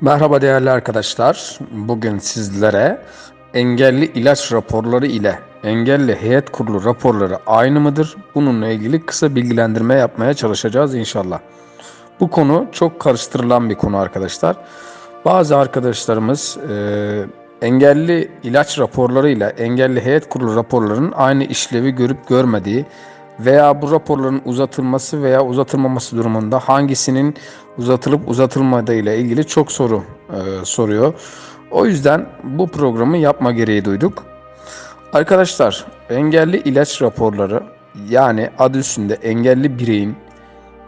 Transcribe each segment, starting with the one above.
Merhaba değerli arkadaşlar. Bugün sizlere engelli ilaç raporları ile engelli heyet kurulu raporları aynı mıdır? Bununla ilgili kısa bilgilendirme yapmaya çalışacağız inşallah. Bu konu çok karıştırılan bir konu arkadaşlar. Bazı arkadaşlarımız e, engelli ilaç raporları ile engelli heyet kurulu raporlarının aynı işlevi görüp görmediği veya bu raporların uzatılması veya uzatılmaması durumunda hangisinin uzatılıp uzatılmadığı ile ilgili çok soru e, soruyor. O yüzden bu programı yapma gereği duyduk. Arkadaşlar engelli ilaç raporları yani adı üstünde engelli bireyin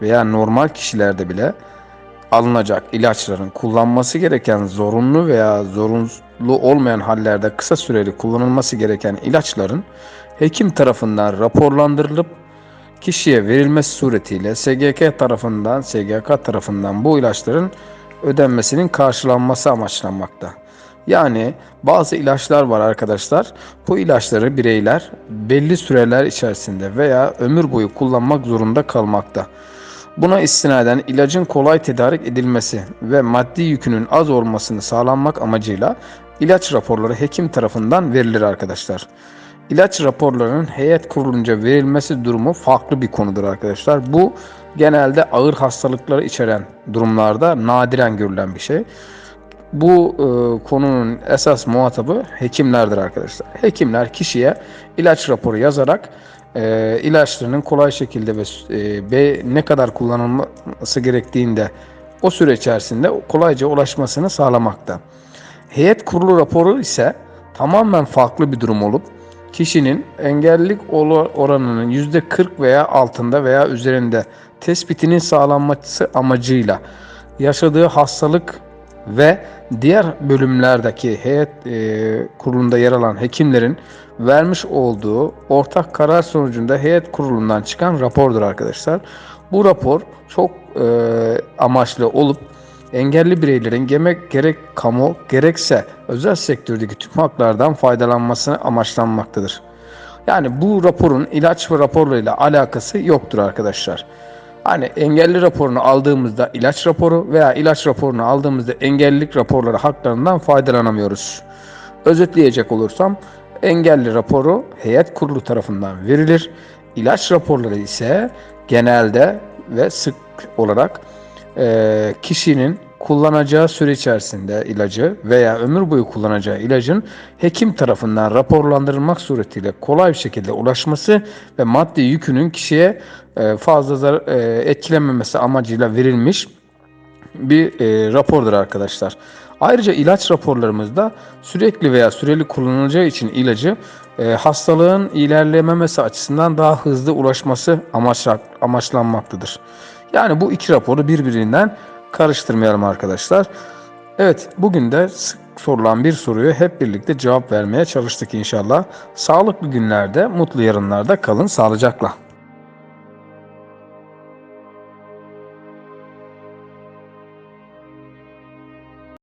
veya normal kişilerde bile alınacak ilaçların kullanması gereken zorunlu veya zorunlu olmayan hallerde kısa süreli kullanılması gereken ilaçların hekim tarafından raporlandırılıp kişiye verilmesi suretiyle SGK tarafından SGK tarafından bu ilaçların ödenmesinin karşılanması amaçlanmakta. Yani bazı ilaçlar var arkadaşlar. Bu ilaçları bireyler belli süreler içerisinde veya ömür boyu kullanmak zorunda kalmakta. Buna istinaden ilacın kolay tedarik edilmesi ve maddi yükünün az olmasını sağlanmak amacıyla ilaç raporları hekim tarafından verilir arkadaşlar. İlaç raporlarının heyet kurulunca verilmesi durumu farklı bir konudur arkadaşlar. Bu genelde ağır hastalıkları içeren durumlarda nadiren görülen bir şey. Bu e, konunun esas muhatabı hekimlerdir arkadaşlar. Hekimler kişiye ilaç raporu yazarak e, ilaçlarının kolay şekilde ve e, ne kadar kullanılması gerektiğinde o süre içerisinde kolayca ulaşmasını sağlamakta. Heyet kurulu raporu ise tamamen farklı bir durum olup kişinin engellilik oranının %40 veya altında veya üzerinde tespitinin sağlanması amacıyla yaşadığı hastalık ve diğer bölümlerdeki heyet e, kurulunda yer alan hekimlerin vermiş olduğu ortak karar sonucunda heyet kurulundan çıkan rapordur arkadaşlar. Bu rapor çok e, amaçlı olup engelli bireylerin gerek, gerek kamu gerekse özel sektördeki tüm haklardan faydalanmasını amaçlanmaktadır. Yani bu raporun ilaç ve raporlarıyla alakası yoktur arkadaşlar. Hani engelli raporunu aldığımızda ilaç raporu veya ilaç raporunu aldığımızda engellilik raporları haklarından faydalanamıyoruz. Özetleyecek olursam engelli raporu heyet kurulu tarafından verilir. İlaç raporları ise genelde ve sık olarak e, kişinin kullanacağı süre içerisinde ilacı veya ömür boyu kullanacağı ilacın hekim tarafından raporlandırılmak suretiyle kolay bir şekilde ulaşması ve maddi yükünün kişiye e, fazla zarar, e, etkilememesi amacıyla verilmiş bir e, rapordur arkadaşlar. Ayrıca ilaç raporlarımızda sürekli veya süreli kullanılacağı için ilacı hastalığın ilerlememesi açısından daha hızlı ulaşması amaçla, amaçlanmaktadır. Yani bu iki raporu birbirinden karıştırmayalım arkadaşlar. Evet bugün de sık sorulan bir soruyu hep birlikte cevap vermeye çalıştık inşallah. Sağlıklı günlerde, mutlu yarınlarda kalın sağlıcakla.